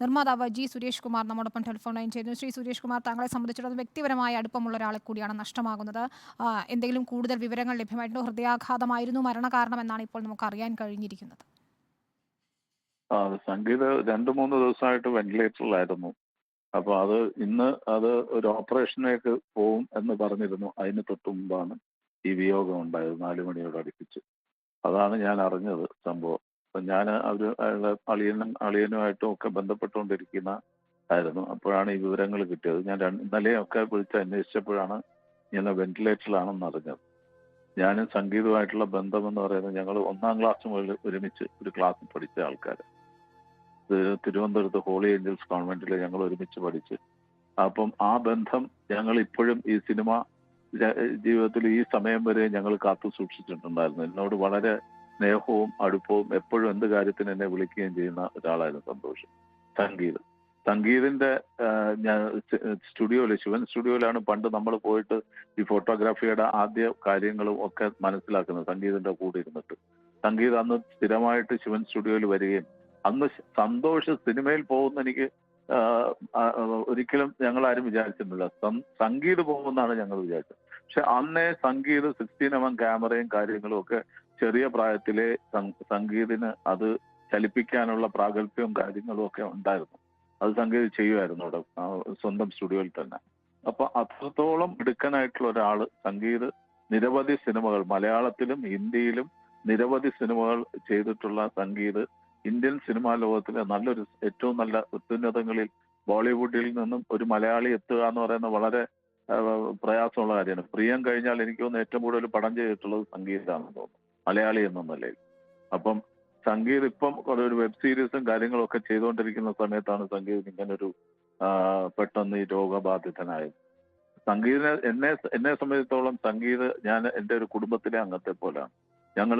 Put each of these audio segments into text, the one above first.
നിർമ്മാതാവ് ജി സുരേഷ് കുമാർ നമ്മോടൊപ്പം telephone line ചെയ്യുന്നു ശ്രീ സുരേഷ് കുമാർ താങ്കളെ സംബന്ധിച്ചിടത്തോളം വ്യക്തിപരമായ അടുപ്പമുള്ള ഒരാളെ കൂടിയാണ് നഷ്ടമാകുന്നത്. എന്തെങ്കിലും കൂടുതൽ വിവരങ്ങൾ ലഭ്യമായിട്ടുണ്ടോ? ഹൃദയാഘാതമായിരുന്നു മരണകാരണം എന്നാണ് ഇപ്പോൾ നമുക്ക് അറിയാൻ കഴിഞ്ഞിരിക്കുന്നത്. ആ സംഗീത രണ്ട് മൂന്ന് ദിവസമായിട്ട് വെന്റിലേറ്ററിലായിരുന്നു അപ്പൊ അത് ഇന്ന് അത് ഒരു ഓപ്പറേഷനിലേക്ക് പോവും എന്ന് പറഞ്ഞിരുന്നു. അതിന് തൊട്ട് മുമ്പാണ് ഈ വിയോഗം ഉണ്ടായത് നാലു മണിയോട് അടുപ്പിച്ച്. അതാണ് ഞാൻ അറിഞ്ഞത് സംഭവം. അപ്പൊ ഞാൻ അവർ അളിയനും അളിയനുമായിട്ടും ഒക്കെ ബന്ധപ്പെട്ടുകൊണ്ടിരിക്കുന്ന ആയിരുന്നു. അപ്പോഴാണ് ഈ വിവരങ്ങൾ കിട്ടിയത്. ഞാൻ ഇന്നലെ ഇന്നലെയൊക്കെ വിളിച്ച് അന്വേഷിച്ചപ്പോഴാണ് ഇങ്ങനെ വെന്റിലേറ്ററിലാണെന്ന് അറിഞ്ഞത്. ഞാൻ സംഗീതമായിട്ടുള്ള ബന്ധം എന്ന് പറയുന്നത് ഞങ്ങൾ ഒന്നാം ക്ലാസ് മുതൽ ഒരുമിച്ച് ഒരു ക്ലാസ് പഠിച്ച ആൾക്കാർ തിരുവനന്തപുരത്ത് ഹോളി ഏഞ്ചൽസ് കോൺവെന്റിൽ ഞങ്ങൾ ഒരുമിച്ച് പഠിച്ച്. അപ്പം ആ ബന്ധം ഞങ്ങൾ ഇപ്പോഴും ഈ സിനിമ ജീവിതത്തിൽ ഈ സമയം വരെ ഞങ്ങൾ കാത്തു സൂക്ഷിച്ചിട്ടുണ്ടായിരുന്നു. എന്നോട് വളരെ സ്നേഹവും അടുപ്പവും എപ്പോഴും എന്ത് കാര്യത്തിന് എന്നെ വിളിക്കുകയും ചെയ്യുന്ന ഒരാളായിരുന്നു സന്തോഷം. സംഗീത്. സംഗീതിന്റെ ഞാൻ സ്റ്റുഡിയോയിൽ ശിവൻ സ്റ്റുഡിയോയിലാണ് പണ്ട് നമ്മൾ പോയിട്ട് ഈ ഫോട്ടോഗ്രാഫിയുടെ ആദ്യ കാര്യങ്ങളും ഒക്കെ മനസ്സിലാക്കുന്നത് സംഗീതിന്റെ കൂടെ ഇരുന്നിട്ട്. സംഗീത് അന്ന് സ്ഥിരമായിട്ട് ശിവൻ സ്റ്റുഡിയോയിൽ വരികയും അന്ന് സന്തോഷ് സിനിമയിൽ പോകുന്ന എനിക്ക് ഒരിക്കലും ഞങ്ങൾ ആരും വിചാരിച്ചിട്ടില്ല സം- സംഗീത് പോകുമെന്നാണ് ഞങ്ങൾ വിചാരിച്ചത്. പക്ഷെ അന്നേ സംഗീത് സിക്സ്റ്റീൻ എം ക്യാമറയും കാര്യങ്ങളും ഒക്കെ ചെറിയ പ്രായത്തിലെ സംഗീതിന് അത് ചലിപ്പിക്കാനുള്ള പ്രാഗൽഭ്യവും കാര്യങ്ങളും ഒക്കെ ഉണ്ടായിരുന്നു. അത് സംഗീത് ചെയ്യുമായിരുന്നു അവിടെ സ്വന്തം സ്റ്റുഡിയോയിൽ തന്നെ. അപ്പൊ അത്രത്തോളം മിടുക്കനായിട്ടുള്ള ഒരാൾ സംഗീത് നിരവധി സിനിമകൾ മലയാളത്തിലും ഹിന്ദിയിലും നിരവധി സിനിമകൾ ചെയ്തിട്ടുള്ള സംഗീത് ഇന്ത്യൻ സിനിമാ ലോകത്തിലെ നല്ലൊരു ഏറ്റവും നല്ല ഉത്തുന്നതങ്ങളിൽ ബോളിവുഡിൽ നിന്നും ഒരു മലയാളി എത്തുക എന്ന് പറയുന്ന വളരെ പ്രയാസമുള്ള കാര്യമാണ്. പ്രിയം കഴിഞ്ഞാൽ എനിക്ക് തോന്നുന്നു ഏറ്റവും കൂടുതൽ പടം ചെയ്തിട്ടുള്ളത് സംഗീതമാണെന്ന് തോന്നുന്നു. മലയാളി എന്ന നിലയിൽ അപ്പം സംഗീത് ഇപ്പം ഒരു വെബ് സീരീസും കാര്യങ്ങളും ഒക്കെ ചെയ്തുകൊണ്ടിരിക്കുന്ന സമയത്താണ് സംഗീത് ഇങ്ങനൊരു പെട്ടെന്ന് ഈ രോഗബാധിതനായത്. സംഗീതിനെ എന്നെ എന്നെ സംബന്ധിച്ചിടത്തോളം സംഗീത് ഞാൻ എന്റെ ഒരു കുടുംബത്തിലെ അംഗത്തെ പോലെയാണ് ഞങ്ങൾ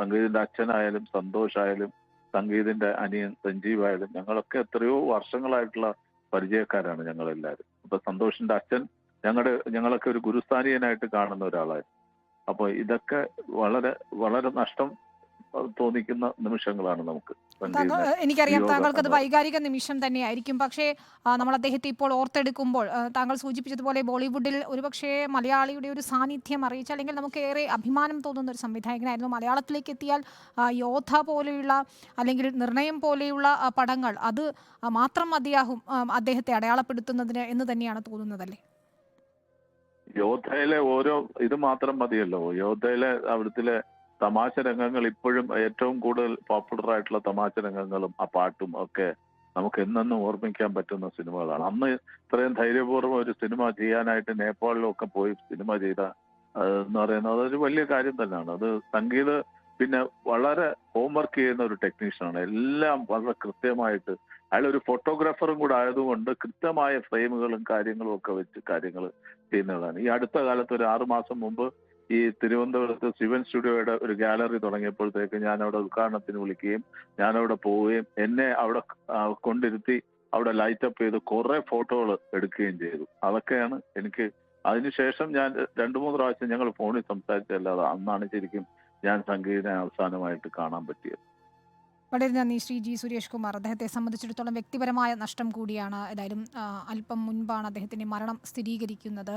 സംഗീതിന്റെ അച്ഛനായാലും സന്തോഷായാലും സംഗീതിന്റെ അനിയൻ സഞ്ജീവായാലും ഞങ്ങളൊക്കെ എത്രയോ വർഷങ്ങളായിട്ടുള്ള പരിചയക്കാരാണ് ഞങ്ങളെല്ലാവരും. അപ്പൊ സന്തോഷിന്റെ അച്ഛൻ ഞങ്ങളുടെ ഞങ്ങളൊക്കെ ഒരു ഗുരുസ്ഥാനീയനായിട്ട് കാണുന്ന ഒരാളായിരുന്നു. അപ്പൊ ഇതൊക്കെ വളരെ വളരെ നഷ്ടം തോന്നിക്കുന്ന നിമിഷങ്ങളാണ് നമുക്ക് എനിക്കറിയാം താങ്കൾക്ക് താങ്കൾക്കത് വൈകാരിക നിമിഷം തന്നെയായിരിക്കും. പക്ഷേ നമ്മൾ അദ്ദേഹത്തെ ഇപ്പോൾ ഓർത്തെടുക്കുമ്പോൾ താങ്കൾ സൂചിപ്പിച്ചതുപോലെ ബോളിവുഡിൽ ഒരുപക്ഷേ മലയാളിയുടെ ഒരു സാന്നിധ്യം അറിയിച്ച അല്ലെങ്കിൽ നമുക്ക് ഏറെ അഭിമാനം തോന്നുന്ന ഒരു സംവിധായകനായിരുന്നു. മലയാളത്തിലേക്ക് എത്തിയാൽ യോദ്ധ പോലെയുള്ള അല്ലെങ്കിൽ നിർണയം പോലെയുള്ള പടങ്ങൾ അത് മാത്രം മതിയാകും അദ്ദേഹത്തെ അടയാളപ്പെടുത്തുന്നതിന് എന്ന് തന്നെയാണ് തോന്നുന്നതല്ലേ? യോദ്ധയിലെ ഓരോ ഇത് മാത്രം മതിയല്ലോ. യോദ്ധയിലെ അവിടുത്തെ തമാശ രംഗങ്ങൾ ഇപ്പോഴും ഏറ്റവും കൂടുതൽ പോപ്പുലർ ആയിട്ടുള്ള തമാശ രംഗങ്ങളും ആ പാട്ടും ഒക്കെ നമുക്ക് എന്നെന്നും ഓർമ്മിക്കാൻ പറ്റുന്ന സിനിമകളാണ്. അന്ന് ഇത്രയും ധൈര്യപൂർവം ഒരു സിനിമ ചെയ്യാനായിട്ട് നേപ്പാളിലൊക്കെ പോയി സിനിമ ചെയ്ത എന്ന് പറയുന്നത് അതൊരു വലിയ കാര്യം തന്നെയാണ്. അത് സംഗീത പിന്നെ വളരെ ഹോംവർക്ക് ചെയ്യുന്ന ഒരു ടെക്നീഷ്യനാണ് എല്ലാം വളരെ കൃത്യമായിട്ട് അയാൾ ഒരു ഫോട്ടോഗ്രാഫറും കൂടെ ആയതുകൊണ്ട് കൃത്യമായ ഫ്രെയിമുകളും കാര്യങ്ങളും ഒക്കെ വെച്ച് കാര്യങ്ങൾ ചെയ്യുന്നതാണ്. ഈ അടുത്ത കാലത്ത് ഒരു ആറു മാസം മുമ്പ് ഈ തിരുവനന്തപുരത്ത് ശിവൻ സ്റ്റുഡിയോയുടെ ഒരു ഗാലറി തുടങ്ങിയപ്പോഴത്തേക്ക് ഞാൻ അവിടെ ഉദ്ഘാടനത്തിന് വിളിക്കുകയും ഞാൻ അവിടെ പോവുകയും എന്നെ അവിടെ കൊണ്ടിരുത്തി അവിടെ ലൈറ്റ് അപ്പ് ചെയ്ത് കുറെ ഫോട്ടോകൾ എടുക്കുകയും ചെയ്തു. അതൊക്കെയാണ് എനിക്ക്. അതിനുശേഷം ഞാൻ രണ്ടു മൂന്ന് പ്രാവശ്യം ഞങ്ങൾ ഫോണിൽ സംസാരിച്ചല്ലാതെ അന്നാണ് ശരിക്കും ഞാൻ സംഗീതനെ അവസാനമായിട്ട് കാണാൻ പറ്റിയത്. വളരെ നന്ദി ശ്രീ ജി സുരേഷ് കുമാർ അദ്ദേഹത്തെ സംബന്ധിച്ചിടത്തോളം വ്യക്തിപരമായ നഷ്ടം കൂടിയാണ് ഏതായാലും അല്പം മുൻപാണ് അദ്ദേഹത്തിന്റെ മരണം സ്ഥിരീകരിക്കുന്നത്.